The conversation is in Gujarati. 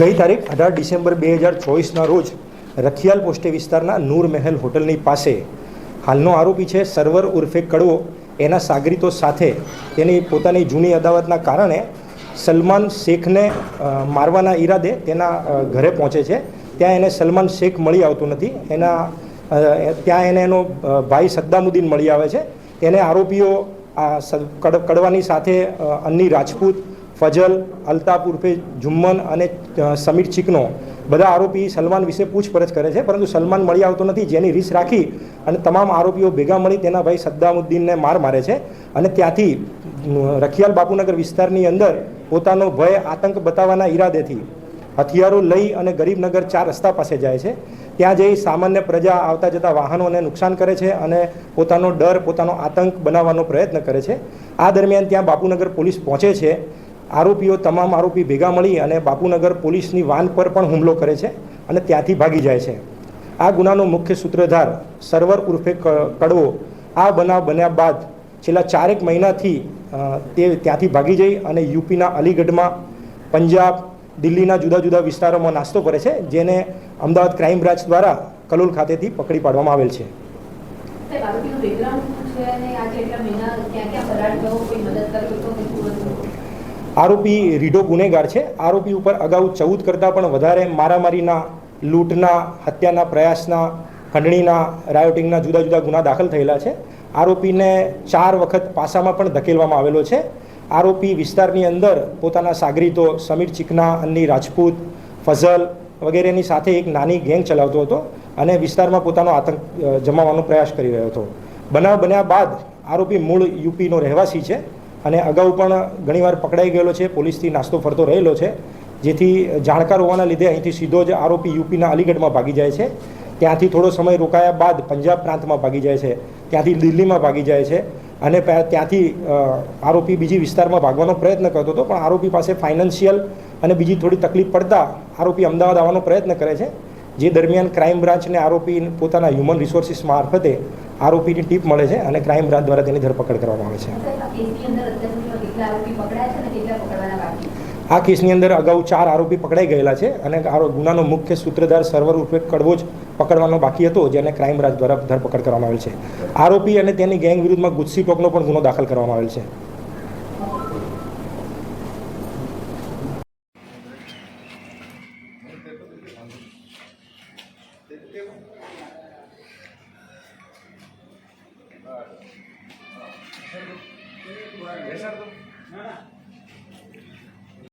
ગઈ તારીખ અઢાર ડિસેમ્બર બે હજાર ચોવીસના રોજ રખિયાલ પોસ્ટે વિસ્તારના નૂર મહેલ હોટલની પાસે હાલનો આરોપી છે સર્વર ઉર્ફે કડવો. એના સાગરીતો સાથે તેની પોતાની જૂની અદાવતના કારણે સલમાન શેખને મારવાના ઈરાદે તેના ઘરે પહોંચે છે. ત્યાં એને સલમાન શેખ મળી આવતો નથી. એના ત્યાં એને એનો ભાઈ સદ્દામુદ્દીન મળી આવે છે. તેને આરોપીઓ આ કડ- કડવાની સાથે અન્ની રાજપૂત, ફજલ, અલ્તાફ ઉર્ફે જુમ્મન અને સમીર ચીકનો બધા આરોપી સલમાન વિશે પૂછપરછ કરે છે, પરંતુ સલમાન મળી આવતો નથી, જેની રીસ રાખી અને તમામ આરોપીઓ ભેગા મળી તેના ભાઈ સદ્દામુદ્દીનને માર મારે છે અને ત્યાંથી રખિયાલ બાપુનગર વિસ્તારની અંદર પોતાનો ભય, આતંક બતાવવાના ઈરાદેથી હથિયારો લઈ અને ગરીબનગર ચાર રસ્તા પાસે જાય છે. ત્યાં જઈ સામાન્ય પ્રજા આવતા જતા વાહનોને નુકસાન કરે છે અને પોતાનો ડર, પોતાનો આતંક બનાવવાનો પ્રયત્ન કરે છે. આ દરમિયાન ત્યાં બાપુનગર પોલીસ પહોંચે છે. આરોપીઓ તમામ આરોપી ભેગા મળી અને બાપુનગર પોલીસની વાન પર પણ હુમલો કરે છે અને ત્યાંથી ભાગી જાય છે. આ ગુનાનો મુખ્ય સૂત્રધાર સર્વર ઉર્ફે કડવો આ બનાવ બન્યા બાદ છેલ્લા ચારેક મહિનાથી તે ત્યાંથી ભાગી જઈ અને યુપીના અલીગઢમાં પંજાબ દિલ્હીના જુદા જુદા વિસ્તારોમાં નાસ્તો કરે છે જેને અમદાવાદ ક્રાઇમ બ્રાન્ચ દ્વારા કલોલ ખાતેથી પકડી પાડવામાં આવેલ છે. આરોપી રીઢો ગુનેગાર છે. આરોપી ઉપર અગાઉ ચૌદ કરતાં પણ વધારે મારામારીના લૂંટના હત્યાના પ્રયાસના ખંડણીના રાયોટિંગના જુદા જુદા ગુના દાખલ થયેલા છે. આરોપીને ચાર વખત પાસામાં પણ ધકેલવામાં આવેલો છે. આરોપી વિસ્તારની અંદર પોતાના સાગરીતો સમીર ચિકના, અન્ની રાજપૂત, ફઝલ વગેરેની સાથે એક નાની ગેંગ ચલાવતો હતો અને વિસ્તારમાં પોતાનો આતંક જમાવવાનો પ્રયાસ કરી રહ્યો હતો. બનાવ બન્યા બાદ આરોપી મૂળ યુપીનો રહેવાસી છે અને અગાઉ પણ ઘણીવાર પકડાઈ ગયેલો છે, પોલીસથી નાસ્તો ફરતો રહેલો છે, જેથી જાણકાર હોવાના લીધે અહીંથી સીધો જ આરોપી યુપીના અલીગઢમાં ભાગી જાય છે. ત્યાંથી થોડો સમય રોકાયા બાદ પંજાબ પ્રાંતમાં ભાગી જાય છે. ત્યાંથી દિલ્હીમાં ભાગી જાય છે. અને ત્યાંથી આરોપી બીજી વિસ્તારમાં ભાગવાનો પ્રયત્ન કરતો હતો, પણ આરોપી પાસે ફાઇનાન્શિયલ અને બીજી થોડી તકલીફ પડતા આરોપી અમદાવાદ આવવાનો પ્રયત્ન કરે છે, જે દરમિયાન ક્રાઇમ બ્રાન્ચને આરોપી પોતાના હ્યુમન રિસોર્સિસ મારફતે આરોપીની ટીપ મળે છે અને ક્રાઇમ બ્રાન્ચ દ્વારા તેની ધરપકડ કરવામાં આવે છે. આ કેસની અંદર અગાઉ ચાર આરોપી પકડાઈ ગયેલા છે અને ગુનાનો મુખ્ય સૂત્રધાર સર્વર રૂપે કડવો જ પકડવાનો બાકી હતો, જેને ક્રાઇમ બ્રાન્ચ દ્વારા ધરપકડ કરવામાં આવેલ છે. આરોપી અને તેની ગેંગ વિરુદ્ધમાં ગુસ્સી ટોકનો પણ ગુનો દાખલ કરવામાં આવેલ છે. ના